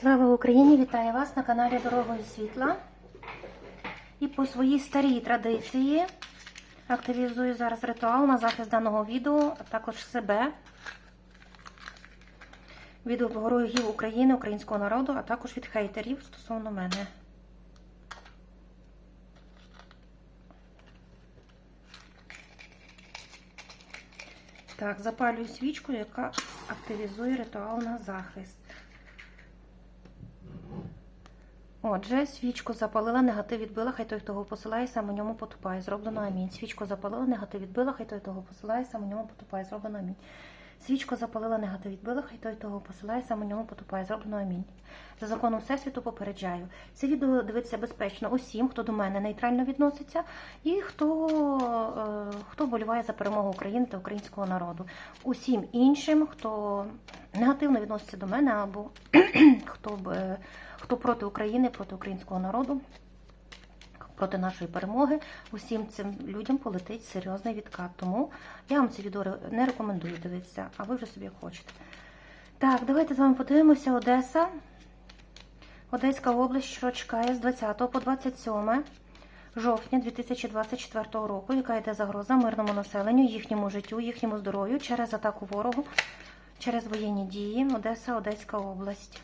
Слава Україні! Вітаю вас на каналі Дорогою Світла. І по своїй старій традиції активізую зараз ритуал на захист даного відео, а також себе від ворогів України, українського народу, а також від хейтерів стосовно мене. Так, запалюю свічку, яка активізує ритуал на захист. Отже, свічку запалила, негатив відбила, хай той, хто його посилає, сам у ньому потупає. Зроблено амінь. Свічку запалила, негатив відбила, хай той, хто його посилає, сам у ньому потупає. Зроблено амінь. Свічку запалила, негатив відбила, хай той, хто його посилає, сам у ньому потупає. Зроблено амінь. За законом Всесвіту попереджаю. Це відео дивиться безпечно усім, хто до мене нейтрально відноситься, і хто, е, хто вболіває за перемогу України та українського народу. Усім іншим, хто негативно відноситься до мене, або хто б. Хто проти України, проти українського народу, проти нашої перемоги, усім цим людям полетить серйозний відкат. Тому я вам це відео не рекомендую дивитися, а ви вже собі хочете. Так, давайте з вами подивимося Одеса. Одеська область, що чекає з 20 по 27 жовтня 2024 року, яка йде загроза мирному населенню, їхньому життю, їхньому здоров'ю через атаку ворогу, через воєнні дії. Одеса, Одеська область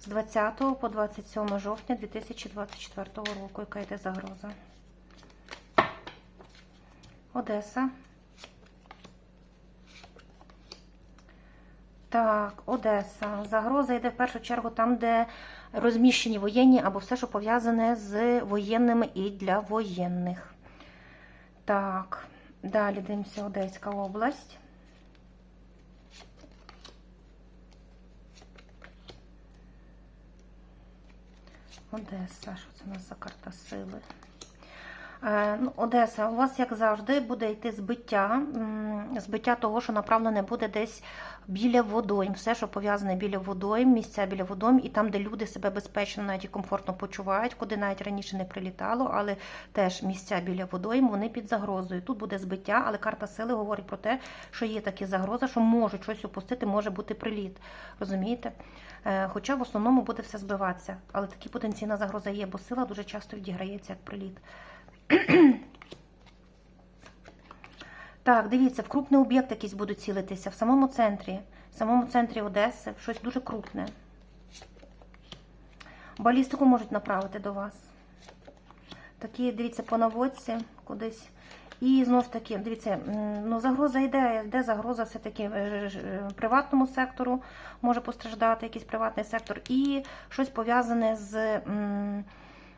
з 20 по 27 жовтня 2024 року, яка йде загроза. Одеса. Так, Одеса. Загроза йде в першу чергу там, де розміщені воєнні або все, що пов'язане з воєнними і для воєнних. Так, далі дивимося Одеська область. Одеса, що це у нас за карта сили? Е, ну, Одеса, у вас, як завжди, буде йти збиття, збиття того, що направлене буде десь біля водойм. Все, що пов'язане біля водойм, місця біля водойм, і там, де люди себе безпечно навіть і комфортно почувають, куди навіть раніше не прилітало, але теж місця біля водойм, вони під загрозою. Тут буде збиття, але карта сили говорить про те, що є такі загроза, що можуть щось упустити, може бути приліт. Розумієте? Е, Хоча в основному буде все збиватися, але такі потенційна загроза є, бо сила дуже часто відіграється як приліт. Так, дивіться, в крупний об'єкт якийсь будуть цілитися в самому центрі, в самому центрі Одеси, щось дуже крупне. Балістику можуть направити до вас. Такі, дивіться, по наводці кудись. І знову ж таки, дивіться, ну загроза йде, йде загроза все-таки е, приватному сектору, може постраждати якийсь приватний сектор, і щось пов'язане з, м,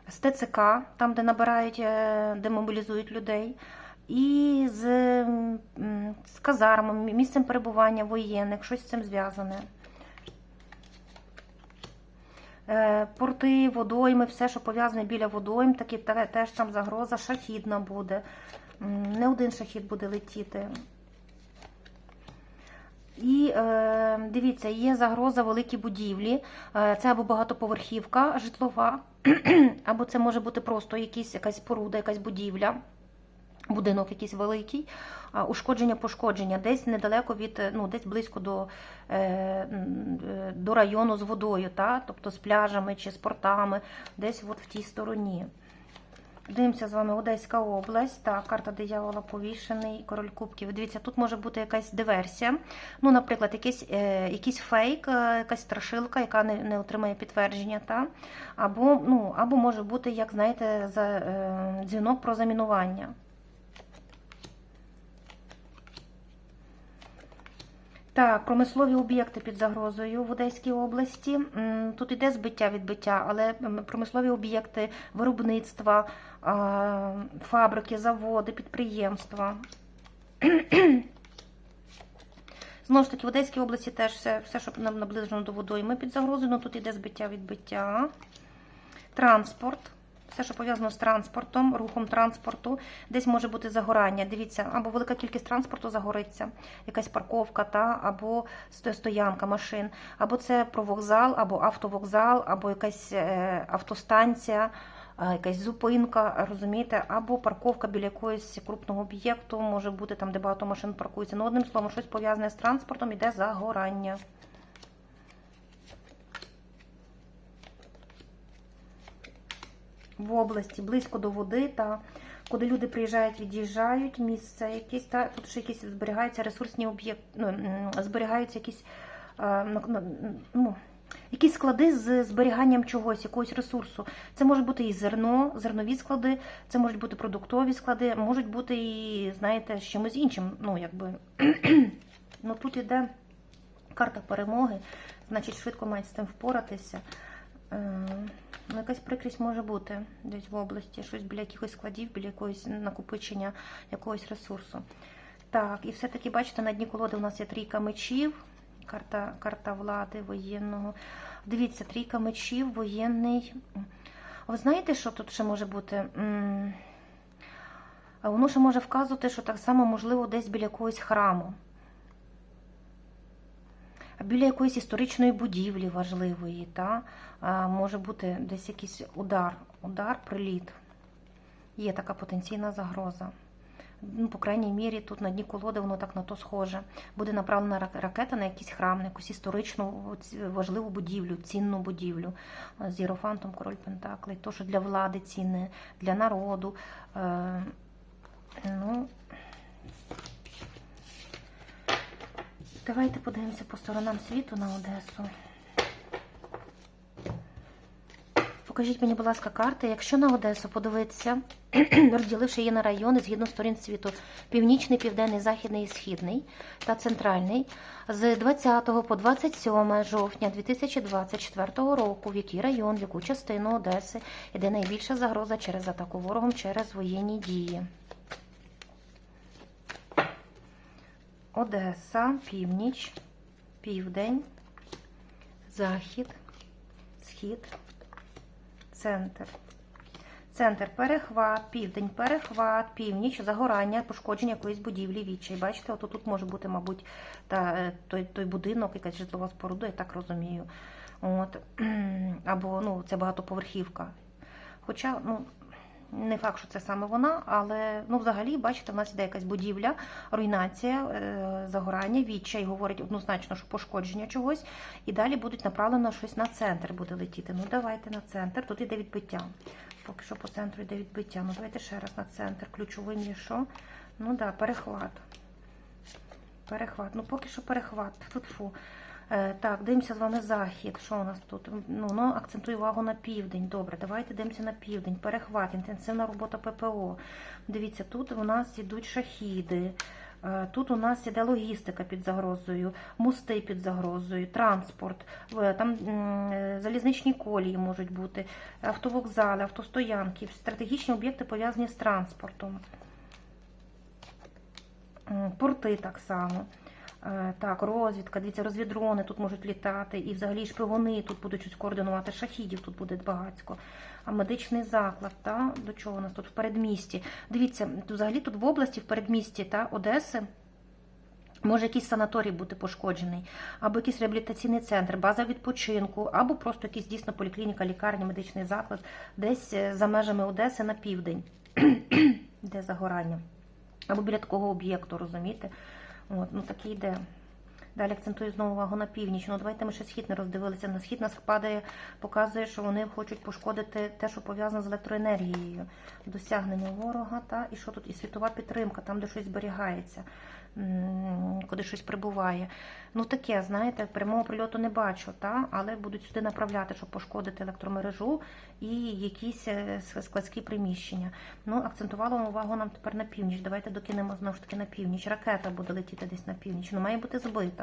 з ТЦК, там, де набирають, е, де мобілізують людей, і з, з казармами, місцем перебування воєнних, щось з цим зв'язане. Е, Порти, водойми, все, що пов'язане біля водойм, такі теж там загроза шахідна буде. Не один шахід буде летіти. І е, дивіться, є загроза великі будівлі. Е, це або багатоповерхівка житлова, або це може бути просто якісь, якась споруда, якась будівля. Будинок якийсь великий, ушкодження, пошкодження, десь недалеко від, е, ну, десь близько до, е, е, до району з водою, та? тобто з пляжами чи з портами, десь от в тій стороні. Дивимося з вами Одеська область, так, карта диявола повішений, король кубків. Дивіться, тут може бути якась диверсія. Ну, наприклад, якийсь, е, якийсь фейк, е, якась страшилка, яка не, не отримає підтвердження, та? Або, ну, або може бути, як знаєте, за, е, дзвінок про замінування. Так, промислові об'єкти під загрозою в Одеській області. Тут іде збиття відбиття, але промислові об'єкти виробництва, фабрики, заводи, підприємства. Знову ж таки, в Одеській області теж все, все що нам наближено до водойми під загрозою. Ну, тут іде збиття відбиття. Транспорт. Все, що пов'язано з транспортом, рухом транспорту, десь може бути загорання. Дивіться, або велика кількість транспорту загориться, якась парковка, та, або стоянка машин, або це про вокзал, або автовокзал, або якась е, автостанція, е, якась зупинка, розумієте, або парковка біля якогось крупного об'єкту, може бути там, де багато машин паркується. Ну, одним словом, щось пов'язане з транспортом, іде загорання. В області, близько до води, та куди люди приїжджають, від'їжджають, місце якесь, та тут ще якісь зберігаються ресурсні об'єкти, ну, зберігаються якісь, е, ну, якісь склади з зберіганням чогось, якогось ресурсу. Це може бути і зерно, зернові склади, це можуть бути продуктові склади, можуть бути і, знаєте, з чимось іншим. Ну, якби. ну тут іде карта перемоги, значить, швидко мають з цим впоратися. Ну, якась прикрість може бути десь в області, щось біля якихось складів, біля якогось накопичення якогось ресурсу. Так, і все-таки, бачите, на дні колоди у нас є трійка мечів, карта, карта влади воєнного. Дивіться, трійка мечів, воєнний. Ви знаєте, що тут ще може бути? Воно ще може вказувати, що так само можливо десь біля якогось храму. Біля якоїсь історичної будівлі важливої, та? може бути десь якийсь удар, удар, приліт. Є така потенційна загроза. Ну, по крайній мірі, тут на дні колоди воно так на то схоже. Буде направлена ракета на якийсь храм, на якусь історичну важливу будівлю, цінну будівлю з Єрофантом, король Пентаклей, то, що для влади цінне, для народу. Е, ну, давайте подивимося по сторонам світу на Одесу. Покажіть мені, будь ласка, карти. Якщо на Одесу подивитися, розділивши її на райони згідно сторін світу: північний, південний, західний і східний та центральний, з 20 по 27 жовтня 2024 року, в який район, в яку частину Одеси йде найбільша загроза через атаку ворогом через воєнні дії. Одеса, північ, південь, захід, схід, центр. Центр перехват, південь, перехват, північ, загорання, пошкодження якоїсь будівлі, відчай. Бачите, от тут може бути, мабуть, та, е, той, той будинок, якась житлова споруда, я так розумію. От. Або ну, це багатоповерхівка. Хоча, ну, не факт, що це саме вона, але ну, взагалі, бачите, в нас іде якась будівля, руйнація, е, загорання, відчай говорить однозначно, що пошкодження чогось, і далі будуть направлено щось на центр буде летіти. Ну, давайте на центр. Тут іде відбиття. Поки що по центру йде відбиття. Ну, давайте ще раз на центр. Ключовим є що? Ну так, да, перехват. Перехват. Ну, поки що перехват. Тут фу. Е, Так, дивимося з вами захід. Що у нас тут? Ну, ну, акцентую увагу на південь. Добре, давайте дивимося на південь. Перехват, інтенсивна робота ППО. Дивіться, тут у нас йдуть шахіди. Е, Тут у нас іде логістика під загрозою, мости під загрозою, транспорт, там е, залізничні колії можуть бути, автовокзали, автостоянки, стратегічні об'єкти пов'язані з транспортом. Порти так само. Е, Так, розвідка, дивіться, розвідрони тут можуть літати, і взагалі шпигуни тут будуть щось координувати, шахідів тут буде багацько. А медичний заклад, та, до чого у нас тут в передмісті? Дивіться, взагалі тут в області, в передмісті та, Одеси. Може якийсь санаторій бути пошкоджений, або якийсь реабілітаційний центр, база відпочинку, або просто якийсь дійсно поліклініка, лікарня, медичний заклад, десь е, за межами Одеси на південь, де загорання. Або біля такого об'єкту, розумієте? От, ну такі йде. Далі акцентую знову увагу на північ. Ну давайте ми ще схід не роздивилися. На схід нас падає, показує, що вони хочуть пошкодити те, що пов'язано з електроенергією, досягнення ворога, та і що тут і світова підтримка, там, де щось зберігається, куди щось прибуває. Ну таке, знаєте, прямого прильоту не бачу, та, але будуть сюди направляти, щоб пошкодити електромережу і якісь е, складські приміщення. Ну, акцентувала увагу нам тепер на північ. Давайте докинемо знову ж таки на північ. Ракета буде летіти десь на північ. Ну, має бути збита.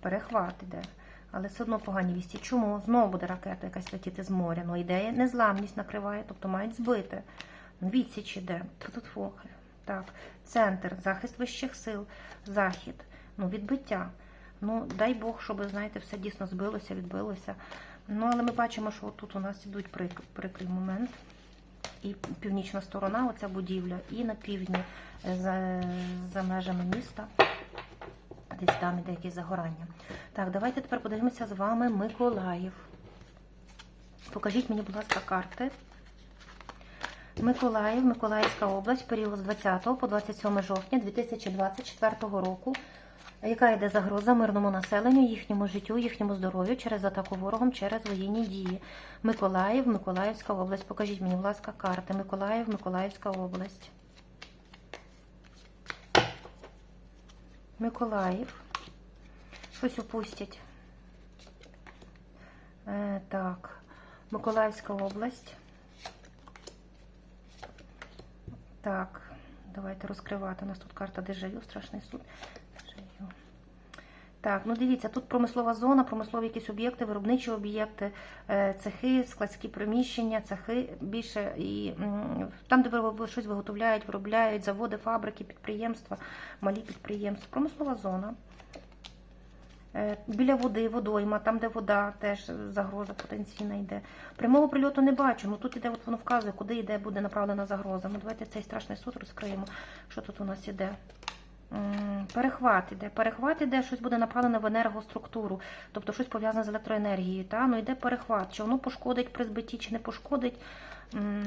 Перехват іде. Але все одно погані вісті. Чому? Знову буде ракета якась летіти з моря. Ну, ідея незламність накриває, тобто мають збити. Ну, Відсіч іде. Ту-ту-ту. Так, центр, захист вищих сил, захід, ну, відбиття. Ну, дай Бог, щоб, знаєте, все дійсно збилося, відбилося. Ну, але ми бачимо, що тут у нас ідуть прик- прикрий момент. І північна сторона, оця будівля, і на півдні е, за, за межами міста. Десь там іде якесь загорання. Так, давайте тепер подивимося з вами Миколаїв. Покажіть мені, будь ласка, карти. Миколаїв, Миколаївська область, період з 20 по 27 жовтня 2024 року. Яка йде загроза мирному населенню, їхньому життю, їхньому здоров'ю через атаку ворогом, через воєнні дії? Миколаїв, Миколаївська область. Покажіть мені, будь ласка, карти. Миколаїв, Миколаївська область. Миколаїв. Щось упустять. Е, так. Миколаївська область. Так, давайте розкривати. У нас тут карта дежавю, страшний суд. Так, ну дивіться, тут промислова зона, промислові якісь об'єкти, виробничі об'єкти, е, цехи, складські приміщення, цехи більше і там, де щось виготовляють, виробляють, заводи, фабрики, підприємства, малі підприємства. Промислова зона. Е, Біля води, водойма, там, де вода, теж загроза потенційна йде. Прямого прильоту не бачу. Ну тут іде, от воно вказує, куди йде, буде направлена загроза. Ну давайте цей страшний суд розкриємо. Що тут у нас іде? Перехват іде. Перехват іде, щось буде направлене в енергоструктуру, тобто щось пов'язане з електроенергією. Та? Ну йде перехват. Чи воно пошкодить при збитті, чи не пошкодить,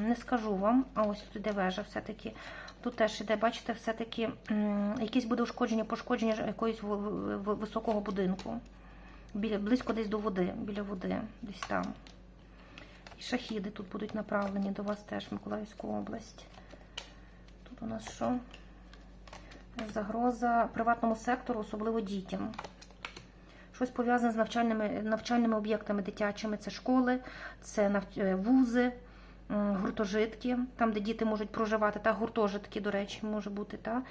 не скажу вам. А ось тут іде вежа все-таки. Тут теж іде, бачите, все-таки м, якесь буде ушкодження, пошкодження в- високого будинку. Біля, близько десь до води, біля води, десь там. І шахіди тут будуть направлені до вас теж, Миколаївську область. Тут у нас що? Загроза приватному сектору, особливо дітям. Щось пов'язане з навчальними, навчальними об'єктами дитячими. Це школи, це нав- е, вузи, гуртожитки, там, де діти можуть проживати, та гуртожитки, до речі, може бути. Та?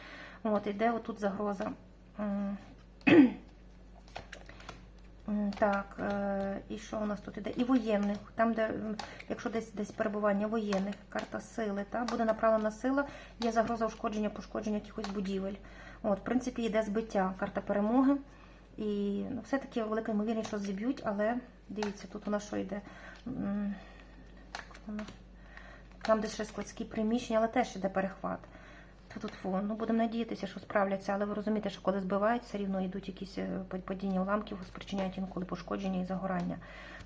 От, іде отут загроза. Так, е, і що у нас тут іде? І воєнних, там, де, якщо десь десь перебування воєнних, карта сили, та, буде направлена сила, є загроза ушкодження, пошкодження якихось будівель. От, в принципі, йде збиття, карта перемоги. І ну, все-таки велика ймовірність, що зіб'ють, але дивіться, тут у нас що йде. Там, де ще складські приміщення, але теж йде перехват. Тут фу, ну будемо надіятися, що справляться, але ви розумієте, що коли збивають, все рівно йдуть якісь е, падіння уламків, спричиняють інколи пошкодження і загорання.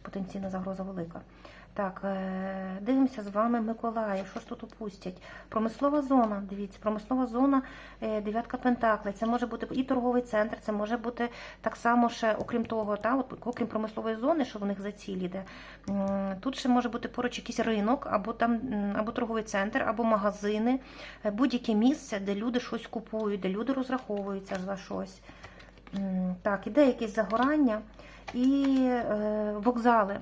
Потенційна загроза велика. Так, е, дивимося з вами Миколаїв. Що ж тут упустять? Промислова зона. Дивіться, промислова зона, е, дев'ятка Пентаклей. Це може бути і торговий центр, це може бути так само ще, окрім того, та, от, окрім промислової зони, що в них за ціль іде. Тут ще може бути поруч якийсь ринок, або там або торговий центр, або магазини, е, будь-яке місце, де люди щось купують, де люди розраховуються за щось. Так, іде якесь загорання і е, вокзали.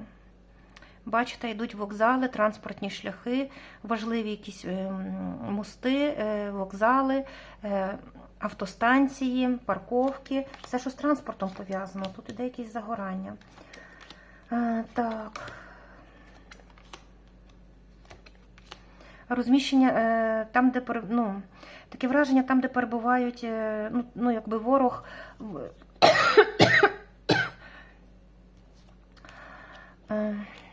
Бачите, йдуть вокзали, транспортні шляхи, важливі якісь е, мости, е, вокзали, автостанції, парковки, все, що з транспортом пов'язано. Тут іде якесь загорання. Так. Розміщення там, де ну, таке враження, там, де перебувають, е, ну, ну якби ворог.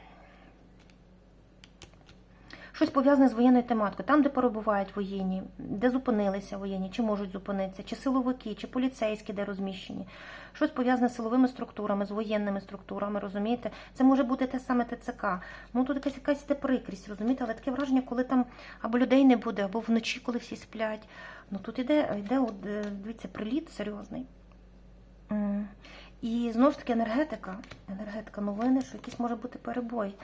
Щось пов'язане з воєнною тематикою, там, де перебувають воєнні, де зупинилися воєнні, чи можуть зупинитися, чи силовики, чи поліцейські, де розміщені. Щось пов'язане з силовими структурами, з воєнними структурами, розумієте? Це може бути те саме ТЦК. Ну тут якась якась йде прикрість, розумієте, але таке враження, коли там або людей не буде, або вночі, коли всі сплять. Ну тут іде, от, е, дивіться, приліт серйозний. І знову ж таки енергетика. Енергетика новини, що якийсь може бути перебой.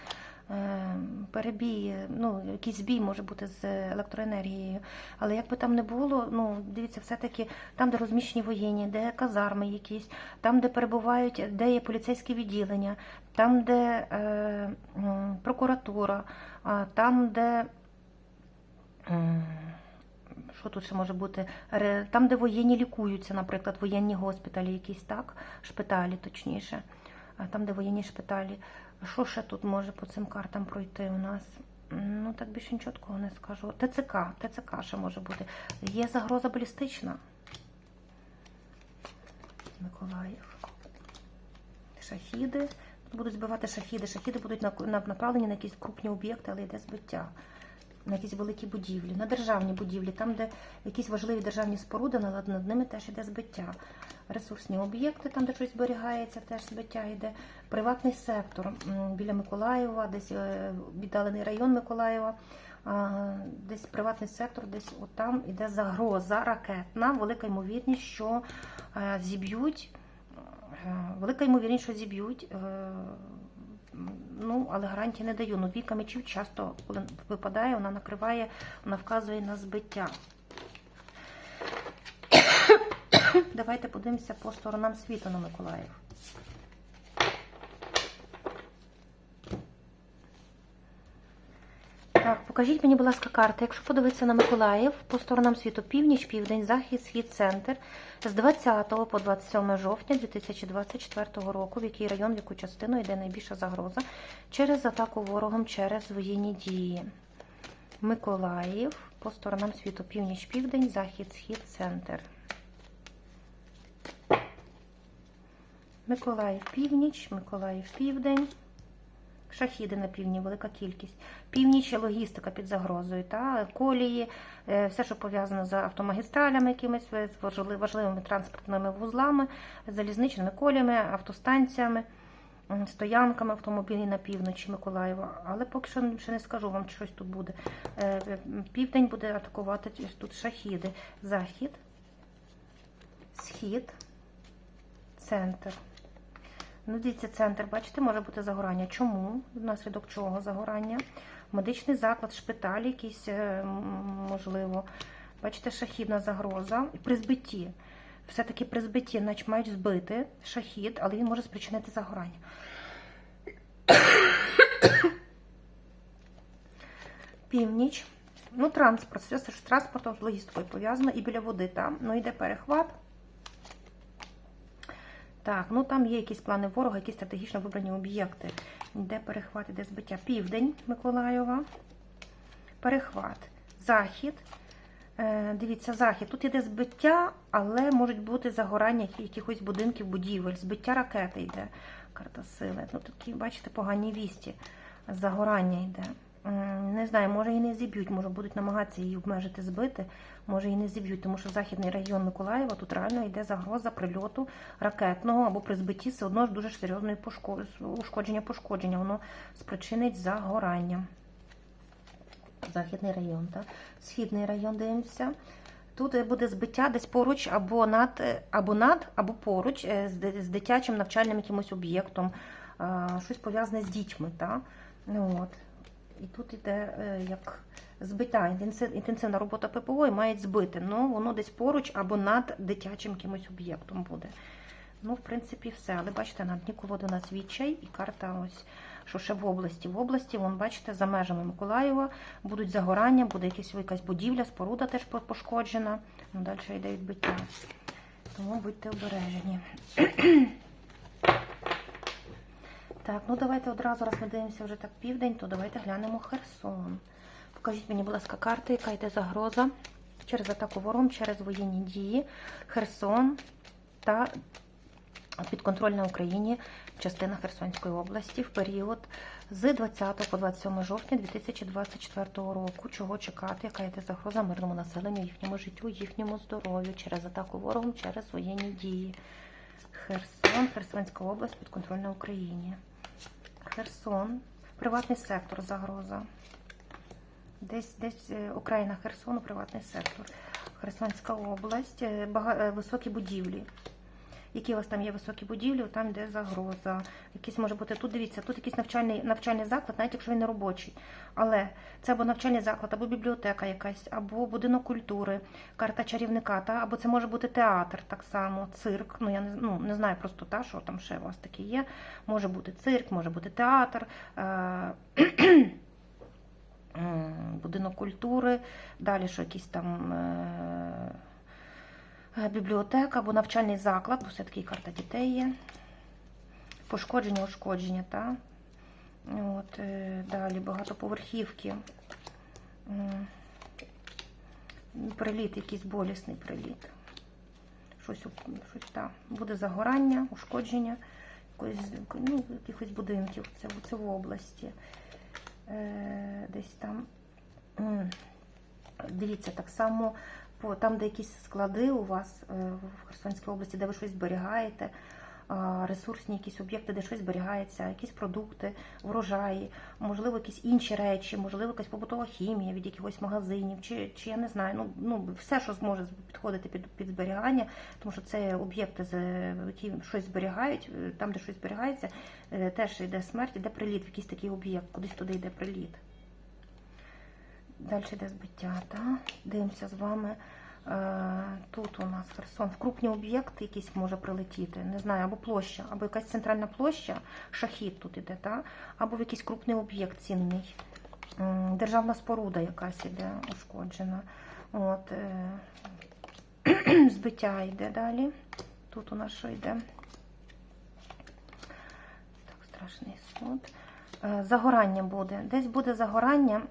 Е, Перебій, ну, якийсь збій може бути з електроенергією. Але як би там не було, ну, дивіться, все-таки там, де розміщені воєнні, де казарми якісь, там, де перебувають, де є поліцейські відділення, там, де е, прокуратура, там, де. що тут ще може бути? Там, де воєнні лікуються, наприклад, воєнні госпіталі, якісь так, шпиталі, точніше. Там, де воєнні шпиталі. Що ще тут може по цим картам пройти у нас? Ну, так більше нічого такого не скажу. ТЦК, ТЦК ще може бути. Є загроза балістична. Миколаїв. Шахіди. Будуть збивати шахіди. Шахіди будуть на- на- направлені на якісь крупні об'єкти, але йде збиття. На якісь великі будівлі, на державні будівлі, там, де якісь важливі державні споруди, але над ними теж йде збиття. Ресурсні об'єкти, там, де щось зберігається, теж збиття йде. Приватний сектор біля Миколаєва, десь е, віддалений район Миколаєва. десь приватний сектор, десь отам іде загроза ракетна, велика ймовірність, що е, зіб'ють. е, Велика ймовірність, що зіб'ють. Ну, але гарантії не даю. Ну, віка мечів часто, коли випадає, вона накриває, вона вказує на збиття. Давайте подивимося по сторонам світу на Миколаїв. Так, покажіть мені, будь ласка, карти. Якщо подивитися на Миколаїв по сторонам світу північ, південь, захід, схід, центр з 20 по 27 жовтня 2024 року, в який район, в яку частину йде найбільша загроза через атаку ворогом через воєнні дії. Миколаїв по сторонам світу північ, південь, захід, схід, центр. Миколаїв північ, Миколаїв південь. Шахіди на півдні, велика кількість. Північ логістика під загрозою, та колії, е, все, що пов'язано з автомагістралями, якимись важливими транспортними вузлами, залізничними коліями, автостанціями, стоянками автомобілів на півночі Миколаєва. Але поки що ще не скажу вам, щось тут буде. Е, е, Південь буде атакувати тут шахіди. Захід, схід, центр. Ну, дивіться, центр, бачите, може бути загорання. Чому? Внаслідок чого загорання? Медичний заклад, шпиталь якийсь, е, можливо. Бачите, шахідна загроза. При збитті. Все-таки при збитті, значить, мають збити шахід, але він може спричинити загорання. Північ. Ну, транспорт, все з транспортом, з логістикою пов'язано і біля води там. Ну, йде перехват. Так, ну там є якісь плани ворога, якісь стратегічно вибрані об'єкти. Де перехват, іде збиття. Південь Миколаєва. Перехват. Захід. Е, дивіться, захід. Тут іде збиття, але можуть бути загорання якихось будинків, будівель. Збиття ракети йде. Карта сили. Ну, такі, бачите, погані вісті. Загорання йде. Не знаю, може і не зіб'ють, може будуть намагатися її обмежити, збити, може і не зіб'ють, тому що західний район Миколаєва тут реально йде загроза прильоту ракетного або при збитті все одно ж дуже пошко- ушкодження пошкодження. Воно спричинить загорання. Західний район, так? Східний район дивимося. Тут буде збиття десь поруч або над, е, або над, або поруч е, з дитячим навчальним якимось об'єктом, щось пов'язане з дітьми. Так? Ну, от. І тут іде е, як збиття, інтенсивна робота ППО і мають збити. Ну, воно десь поруч або над дитячим якимось об'єктом буде. Ну, в принципі, все. Але бачите, на дні колоди у нас відчай і карта ось, що ще в області. В області, вон, бачите, за межами Миколаєва будуть загорання, буде якась, якась будівля, споруда теж пошкоджена. Ну, далі йде відбиття. Тому будьте обережені. Так, ну давайте одразу, раз ми дивимося вже так південь, то давайте глянемо Херсон. Покажіть мені, будь ласка, карти, яка йде загроза через атаку ворогом, через воєнні дії. Херсон та підконтрольна Україні частина Херсонської області в період з 20 по 27 жовтня 2024 року. Чого чекати, яка йде загроза мирному населенню, їхньому життю, їхньому здоров'ю через атаку ворогом, через воєнні дії. Херсон, Херсонська область підконтрольна Україні. Херсон, приватний сектор, загроза. Десь десь Україна, Херсон, приватний сектор. Херсонська область, е, е, високі будівлі. Які у вас там є високі будівлі, там де загроза. Якийсь може бути тут. Дивіться, тут якийсь навчальний навчальний заклад, навіть якщо він не робочий. Але це або навчальний заклад, або бібліотека якась, або будинок культури, карта чарівника, та або це може бути театр так само, цирк. Ну я не ну не знаю просто та що там ще у вас таке є. Може бути цирк, може бути театр. Е- Будинок культури, далі що якісь там е, бібліотека або навчальний заклад, бо все-таки карта дітей є. Пошкодження, ушкодження, та? От, е, далі багатоповерхівки. Приліт, якийсь болісний приліт. Щось, щось та, буде загорання, ушкодження якоїсь, ну, якихось будинків. Це, це в області. Е, десь там. Дивіться, так само там, де якісь склади у вас е, в Херсонській області, де ви щось зберігаєте, ресурсні якісь об'єкти, де щось зберігається, якісь продукти, врожаї, можливо, якісь інші речі, можливо, якась побутова хімія від якихось магазинів, чи, чи я не знаю, ну, ну все, що зможе підходити під, під зберігання, тому що це об'єкти, які щось зберігають, е, там, де щось зберігається, е, теж йде смерть, йде приліт в якийсь такий об'єкт, кудись туди йде приліт. Далі йде збиття. Та? Дивимося з вами. Е, Тут у нас Херсон. В крупні об'єкти якийсь може прилетіти. Не знаю, або площа, або якась центральна площа, шахід тут іде, та? або в якийсь крупний об'єкт цінний. Державна споруда якась іде ушкоджена. От, е, збиття йде далі. Тут у нас що йде? Так, страшний суд. Е, Загорання буде. Десь буде загорання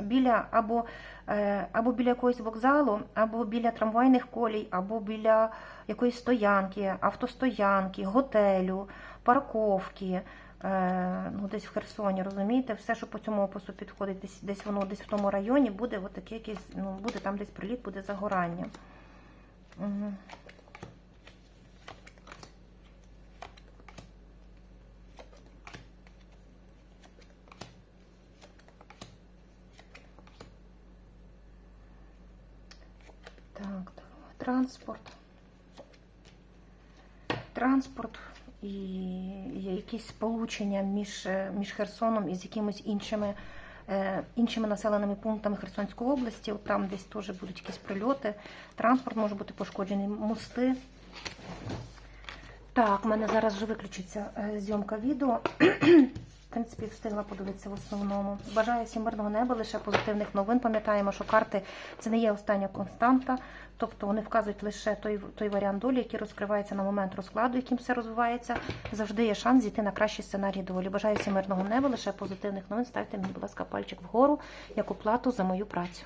біля або, е, або біля якогось вокзалу, або біля трамвайних колій, або біля якоїсь стоянки, автостоянки, готелю, парковки. Е, Ну, десь в Херсоні, розумієте, все, що по цьому опису підходить, десь, десь воно десь в тому районі буде от таке якесь, ну, буде там десь приліт, буде загорання. Угу. Так, транспорт. Транспорт і якісь сполучення між, між Херсоном і з якимись іншими, е, іншими населеними пунктами Херсонської області. От Там десь теж будуть якісь прильоти. Транспорт може бути пошкоджений, мости. Так, в мене зараз вже виключиться е, зйомка відео. Принципі, встигла подивитися в основному. Бажаю всім мирного неба, лише позитивних новин. Пам'ятаємо, що карти це не є остання константа, тобто вони вказують лише той, той варіант долі, який розкривається на момент розкладу, яким все розвивається. Завжди є шанс зійти на кращий сценарій долі. Бажаю всім мирного неба, лише позитивних новин. Ставте мені, будь ласка, пальчик вгору як оплату за мою працю.